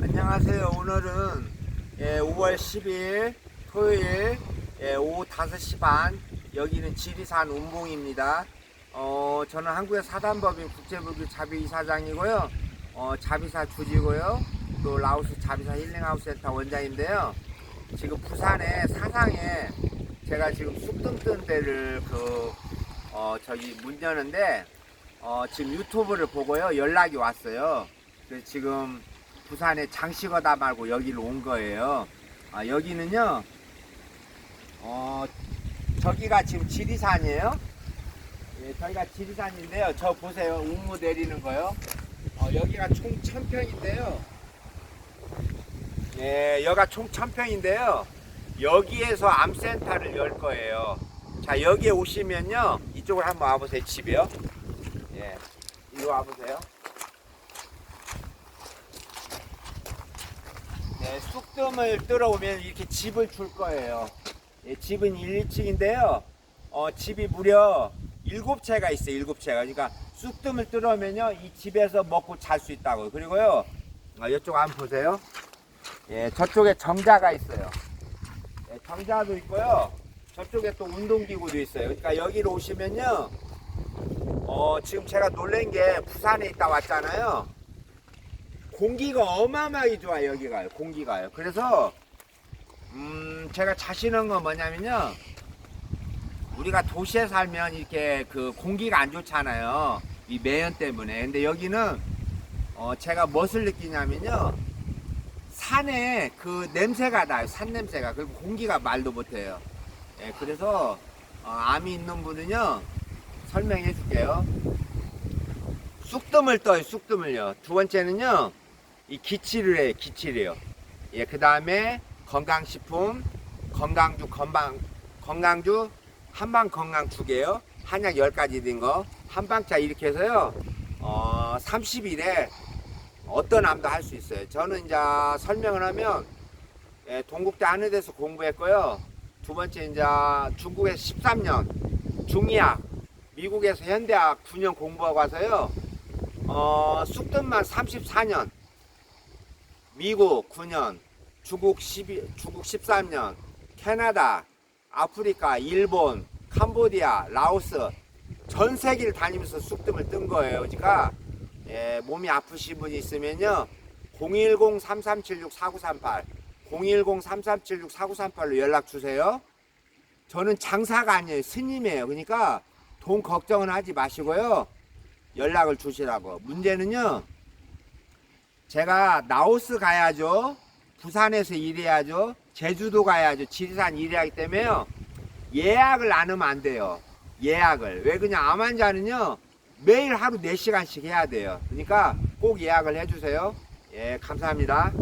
안녕하세요. 오늘은 예, 5월 10일 토요일 예, 오후 5시 반 여기는 지리산 운봉입니다. 어, 저는 한국의 사단법인 국제불교 자비 이사장이고요. 어, 자비사 주지고요. 또 라오스 자비사 힐링하우스 센터 원장인데요. 지금 부산에 사상에 제가 지금 쑥등 뜬 데를 그 어, 저기 문 여는데 어, 지금 유튜브를 보고요. 연락이 왔어요. 그래서 지금 부산에 장식어다 말고 여기로 온 거예요. 아, 여기는요, 어, 저기가 지금 지리산이에요. 예, 저기가 지리산인데요. 저 보세요. 우무 내리는 거요. 어, 여기가 총 1000평인데요. 예, 여기가 총 1000평인데요. 여기에서 암센터를 열 거예요. 자, 여기에 오시면요. 이쪽으로 한번 와보세요. 집이요. 예, 이리 와보세요. 네, 쑥뜸을 뚫어오면 이렇게 집을 줄 거예요. 예, 집은 1, 2층인데요. 어, 집이 무려 7채가 있어요. 7채가. 그러니까 쑥뜸을 뚫어오면요. 이 집에서 먹고 잘 수 있다고요. 그리고요. 어, 이쪽 한번 보세요. 예, 저쪽에 정자가 있어요. 예, 정자도 있고요. 저쪽에 또 운동기구도 있어요. 그러니까 여기로 오시면요. 어, 지금 제가 놀란 게 부산에 있다 왔잖아요. 공기가 어마어마하게 좋아요 여기가요 공기가요 그래서 음 제가 자신한 건 뭐냐면요 우리가 도시에 살면 이렇게 그 공기가 안 좋잖아요 이 매연 때문에 근데 여기는 어 제가 무엇을 느끼냐면요 산에 그 냄새가 나요. 산 냄새가. 그리고 공기가 말도 못해요. 예 그래서 어, 암이 있는 분은요 설명해 줄게요. 쑥뜸을 떠요 쑥뜸을요. 두 번째는요 이 기치를 해요 기치를요. 예, 그 다음에 건강식품 건강주 건강 건강주 한방 건강 두 개요. 한약 10가지 든 거. 한방차 이렇게 해서요 어 30일에 어떤 암도 할 수 있어요. 저는 이제 설명을 하면 예, 동국대 한의대에서 공부했고요. 두 번째 이제 중국에서 13년 중의학 미국에서 현대학 9년 공부하고 와서요. 어, 쑥뜸만 34년 미국 9년, 중국 12, 중국 13년, 캐나다, 아프리카, 일본, 캄보디아, 라오스 전 세계를 다니면서 쑥뜸을 뜬 거예요. 그러니까 예, 몸이 아프신 분이 있으면요. 010-3376-4938 010-3376-4938로 연락 주세요. 저는 장사가 아니에요. 스님이에요. 그러니까 돈 걱정은 하지 마시고요. 연락을 주시라고. 문제는요. 제가 라오스 가야죠. 부산에서 일해야죠. 제주도 가야죠. 지리산 일해야 하기 때문에요. 예약을 안 하면 안 돼요. 예약을. 왜 그냥 암 환자는요. 매일 하루 4시간씩 해야 돼요. 그러니까 꼭 예약을 해주세요. 예, 감사합니다.